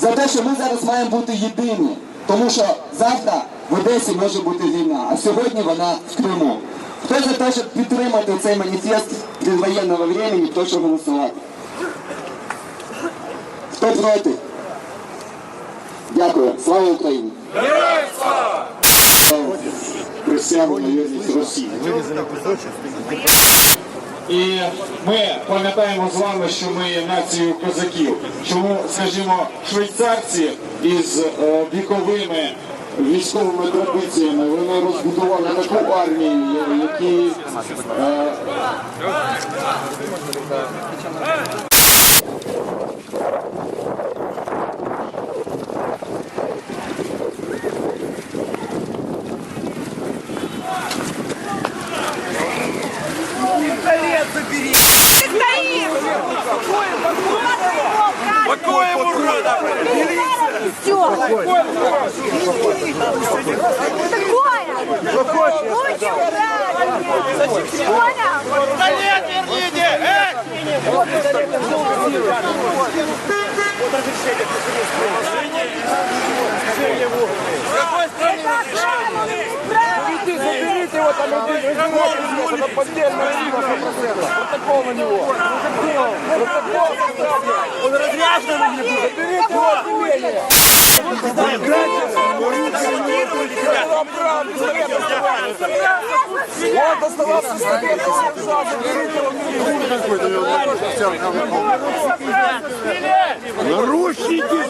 за те, що ми зараз маємо бути єдині. Тому що завтра в Одесі може бути війна, а сьогодні вона в Криму. Хто за те, щоб підтримати цей маніфест від воєнного времени, прошу голосувати. Хто проти? Дякую. Слава Україні! присягу на вірність Росії. І ми пам'ятаємо з вами, що ми є нацією козаків. Чому, скажімо, швейцарці із е, віковими військовими традиціями вони розбудували таку армію, які е, Стоим! Какое урода! Все! Такое! Лучше убрать! Понял? Пистолет верните! Эй! С какой страны разрешение? Заберите его там один, разбирайтесь, это поддельная сила, 100%. Протокол на него. Протокол. Он разряженный не будет. Заберите его отделение.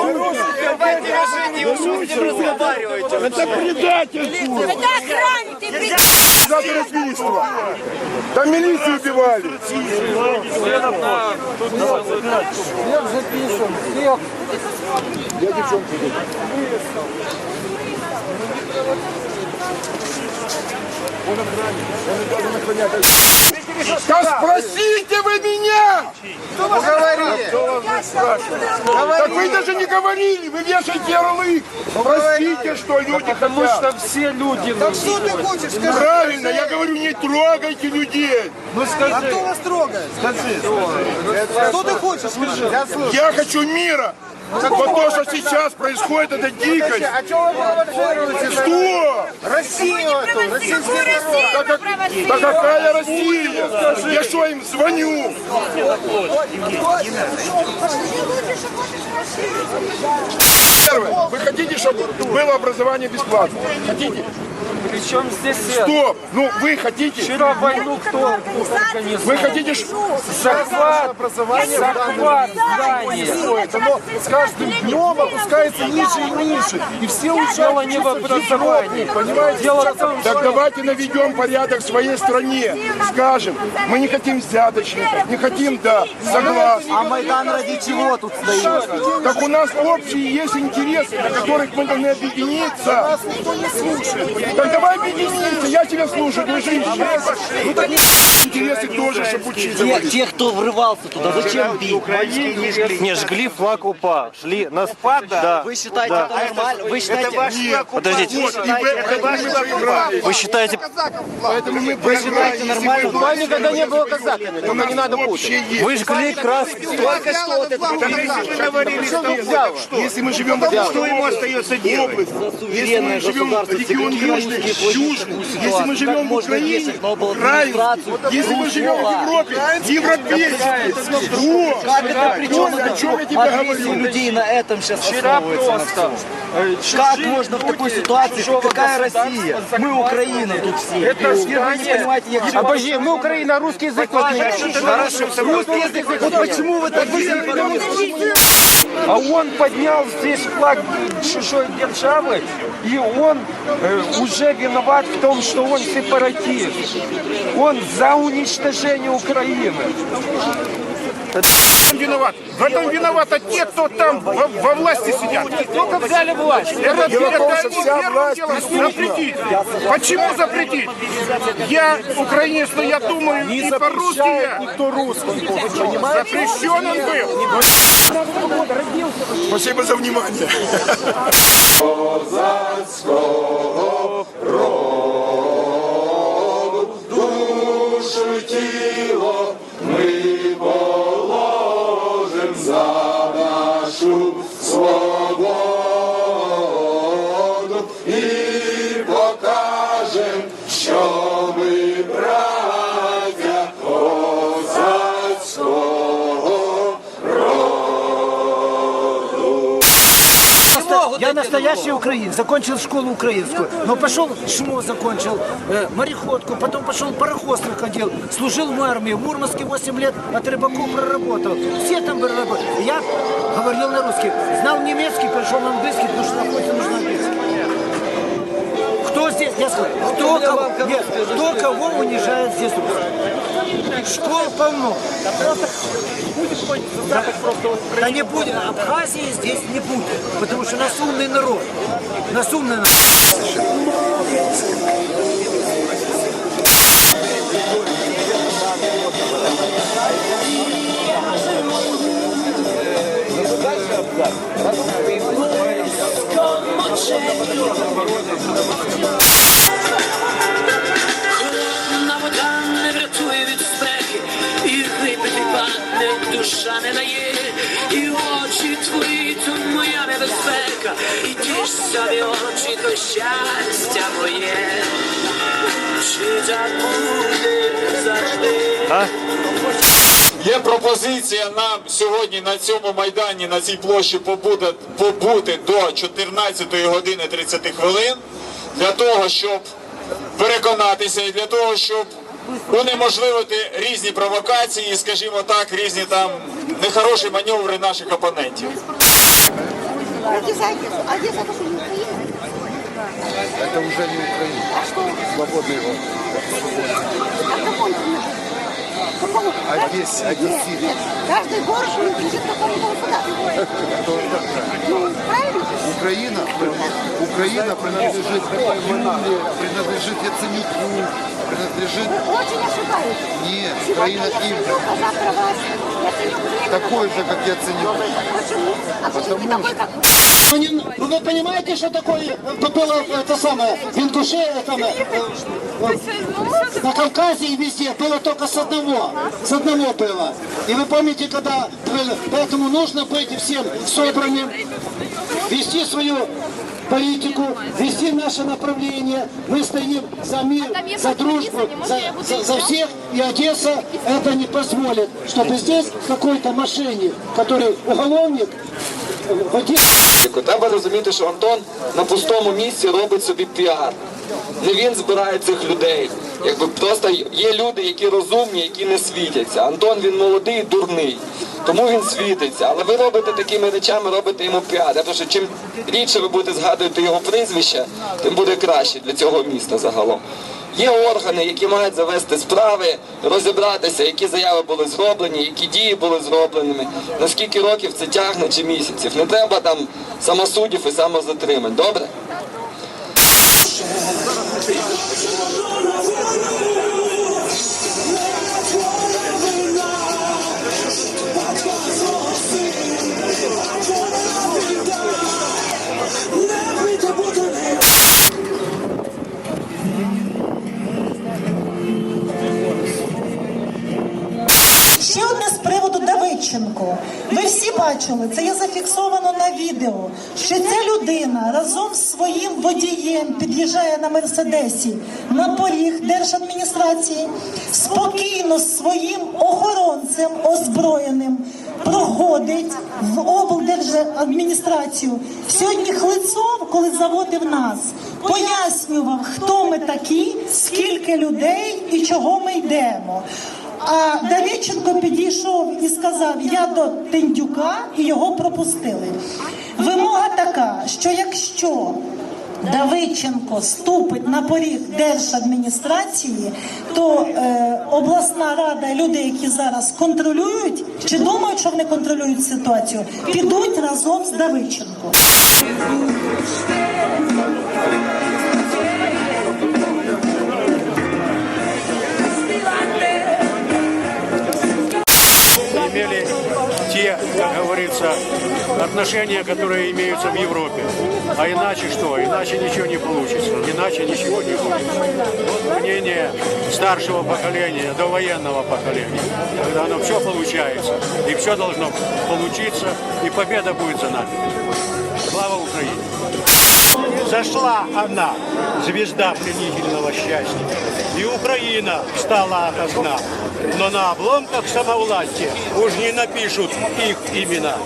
Вот. Давайте решите его, что вы с ним разговариваете. Это предательство! Это охранник, ты при- За разбийство! Там милицию убивали! Я девчонку иду. Да спросите вы меня! Так вы даже не говорили, вы вешаете ярлык. Спросите, что люди хотят. все люди. Так что ты хочешь? Правильно, я говорю, не трогайте людей. Ну скажи. А кто вас трогает? Что ты хочешь? Скажи. Я хочу мира. Вот то, что сейчас происходит, это дикость. А что вы провоцируете? Что? Россию эту, да какая Россия? Я что им звоню? Первое. Вы хотите, чтобы было образование бесплатно? Хотите? Причем здесь? Стоп! Ну, вы хотите? Вчера войну кто организовал? Вы хотите, Захват, захват здания. Оно с каждым днем опускается ниже и ниже. И все Дело не в образовании. Понимаете? Дело в том, Так давайте наведем порядок в своей стране. Скажем, мы не хотим взяточников, не хотим, да, согласны. А Майдан ради чего тут стоит? Так у нас общие есть интересы, на которых мы должны объединиться. Нас никто не слушает. Давай объединимся, я тебя слушаю, ты женщина. Ну так интересы тоже, чтобы учитывали. Те, кто врывался туда, зачем бить? Не, жгли флаг УПА. Шли нас... Да. Вы считаете это нормально? Вы считаете... Подождите. вот, и в этом мы проиграли. Вы считаете... Поэтому мы проиграли. нормально? Мы никогда не было казаками, нас не надо есть. Вы жгли краску. Только что вот это Если мы живем в Одесской области, если мы живем в государство, регионе Южный, Южный, если мы живем в можно Украине, Украинский, если мы живем в Европе, европейский, вот, Как это при чем о чем я тебе говорю? людей на этом сейчас вчера основывается на просто всем? э, Как можно в такой ситуации? Какая Россия? Мы. Украина тут все. Это вы не понимаете, я подожди, мы Украина, русский язык вот Хорошо, русский язык. Вот почему вы так А он поднял здесь флаг чужой державы, и он э, уже виноват в том, что он сепаратист. Он за уничтожение Украины. Виноват. В этом виноваты те, кто там во, во власти сидят. Только взяли власть. Это, это что они первым делом запретить. Почему запретить? Я украинец, но я думаю Не и по-русски никто русский. Запрещен он был. Спасибо за внимание. За нашу. Настоящий украинец, закончил школу украинскую, но пошел ШМО закончил, э, мореходку, потом пошел пароходством ходил, служил в армии, в Мурманске 8 лет, от рыбаков проработал. Все там были работать. Я говорил на русский, знал немецкий, перешел на английский, потому что на охоте нужно английский. Кто здесь, я сказал, кто кого, нет, кто кого унижает здесь? Школ полно. Да, да не будет, Абхазии здесь не будет, потому что нас умный народ. Нас умный народ. Холодна небезпека, і ті очі, то щастя моє. Чи так завжди? Є пропозиція нам сьогодні на цьому майдані, на цій площі побути, побути до 14 години 30 хвилин для того, щоб переконатися і для того, щоб унеможливити різні провокації, скажімо так, різні там нехороші маневри наших опонентів. Одесса, Одесса. Одесса это что, не Украина? Это уже не Украина. А что? Свободный его. А? В какому? Одессе, Одессе. Каждый город принадлежит какому-то государству. Ну, правильно? Украина, Украина принадлежит Юле, принадлежит Яценюку, принадлежит... Вы очень ошибаетесь. Нет, Сегодня Украина им. А Такой же, как Яценюк. Почему? А почему не такой, как вы? Ну, Вы понимаете, что такое было это самое, в Ингуше, это, э, на Кавказе и везде было только с одного, с одного было. И вы помните, когда было, поэтому нужно быть всем собранным, вести свою политику, вести наше направление. Мы стоим за мир, за дружбу, за, за- за всех. И Одесса это не позволит, чтобы здесь какой-то мошенник, который уголовник, э, в Одессе Треба розуміти, що Антон на пустому місці робить собі піар. Не він збирає цих людей. Якби просто є люди, які розумні, які не світяться. Антон він молодий, дурний. Тому він світиться. Але ви робите такими речами, робите йому піар. Тому що чим рідше ви будете згадувати його прізвище, тим буде краще для цього міста загалом. Є органи, які мають завести справи, розібратися, які заяви були зроблені, які дії були зробленими, на скільки років це тягне чи місяців. Не треба там самосудів і самозатримань. Добре? Thank you. Приводу Ви всі бачили, це є зафіксовано на відео, що ця людина разом з своїм водієм під'їжджає на Мерседесі на поріг держадміністрації, спокійно з своїм охоронцем озброєним проходить в облдержадміністрацію. Сьогодні Хлицов, коли заводив нас, пояснював, хто ми такі, скільки людей і чого ми йдемо. А Давидченко підійшов і сказав: я до Тендюка і його пропустили. Вимога така, що якщо Давидченко ступить на поріг держадміністрації, то е, обласна рада, люди, які зараз контролюють, чи думають, що вони контролюють ситуацію, підуть разом з Давидченко. Говорится, отношения, которые имеются в Европе. А иначе что? Иначе ничего не получится. Иначе ничего не будет. Вот мнение старшего поколения, довоенного поколения. Когда оно все получается, и все должно получиться, и победа будет за нами. Слава Украине! Зашла она, звезда пленительного счастья, и Украина стала отожна. Но на обломках самовластия уж не напишут их имена.